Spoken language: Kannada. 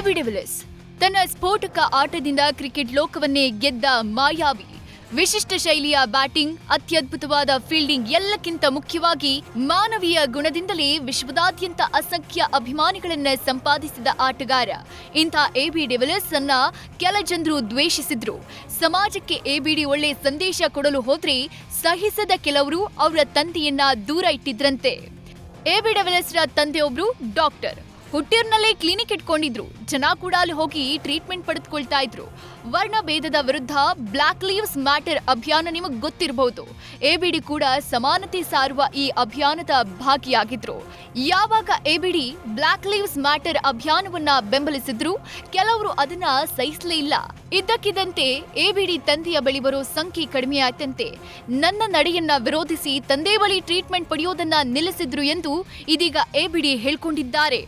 ಎಬಿ ವಿಲಿಸ್ ತನ್ನ ಸ್ಫೋಟಕ ಆಟದಿಂದ ಕ್ರಿಕೆಟ್ ಲೋಕವನ್ನೇ ಗೆದ್ದ ಮಾಯಾವಿ, ವಿಶಿಷ್ಟ ಶೈಲಿಯ ಬ್ಯಾಟಿಂಗ್, ಅತ್ಯದ್ಭುತವಾದ ಫೀಲ್ಡಿಂಗ್ ಎಲ್ಲಕ್ಕಿಂತ ಮುಖ್ಯವಾಗಿ ಮಾನವೀಯ ಗುಣದಿಂದಲೇ ವಿಶ್ವದಾದ್ಯಂತ ಅಸಂಖ್ಯ ಅಭಿಮಾನಿಗಳನ್ನ ಸಂಪಾದಿಸಿದ ಆಟಗಾರ. ಇಂಥ ಎಬಿ ಡೆವಲಸ್ ಅನ್ನ ಕೆಲ ಜನರು ದ್ವೇಷಿಸಿದ್ರು. ಸಮಾಜಕ್ಕೆ ಎಬಿಡಿ ಒಳ್ಳೆ ಸಂದೇಶ ಕೊಡಲು ಹೋದ್ರೆ ಸಹಿಸದ ಕೆಲವರು ಅವರ ತಂದೆಯನ್ನ ದೂರ ಇಟ್ಟಿದ್ರಂತೆ. ಎಬಿ ಡೆವಿಲಿಯರ್ಸ್ರ ತಂದೆಯೊಬ್ರು ಡಾಕ್ಟರ್. ಹುಟ್ಟಿರ್ನಲ್ಲೇ ಕ್ಲಿನಿಕ್ ಇಟ್ಕೊಂಡಿದ್ರು. ಜನ ಕೂಡ ಅಲ್ಲಿ ಹೋಗಿ ಟ್ರೀಟ್ಮೆಂಟ್ ಪಡೆದುಕೊಳ್ತಾ ಇದ್ರು. ವರ್ಣ ಭೇದದ ವಿರುದ್ಧ ಬ್ಲಾಕ್ ಲೀವ್ಸ್ ಮ್ಯಾಟರ್ ಅಭಿಯಾನ ನಿಮಗೆ ಗೊತ್ತಿರಬಹುದು ಎಬಿಡಿ ಕೂಡ ಸಮಾನತೆ ಸಾರುವ ಈ ಅಭಿಯಾನದ ಭಾಗಿಯಾಗಿದ್ರು. ಯಾವಾಗ ಎಬಿಡಿ ಬ್ಲಾಕ್ ಲೀವ್ಸ್ ಮ್ಯಾಟರ್ ಅಭಿಯಾನವನ್ನ ಬೆಂಬಲಿಸಿದ್ರು, ಕೆಲವರು ಅದನ್ನ ಸಹಿಸಲೇ ಇಲ್ಲ. ಇದ್ದಕ್ಕಿದ್ದಂತೆ ಎಬಿಡಿ ತಂದೆಯ ಬಳಿ ಬರೋ ಸಂಖ್ಯೆ ಕಡಿಮೆಯಾಯ್ತಂತೆ ನನ್ನ ನಡೆಯನ್ನ ವಿರೋಧಿಸಿ ತಂದೆ ಬಳಿ ಟ್ರೀಟ್ಮೆಂಟ್ ಪಡೆಯೋದನ್ನ ನಿಲ್ಲಿಸಿದ್ರು ಎಂದು ಇದೀಗ ಎಬಿಡಿ ಹೇಳ್ಕೊಂಡಿದ್ದಾರೆ.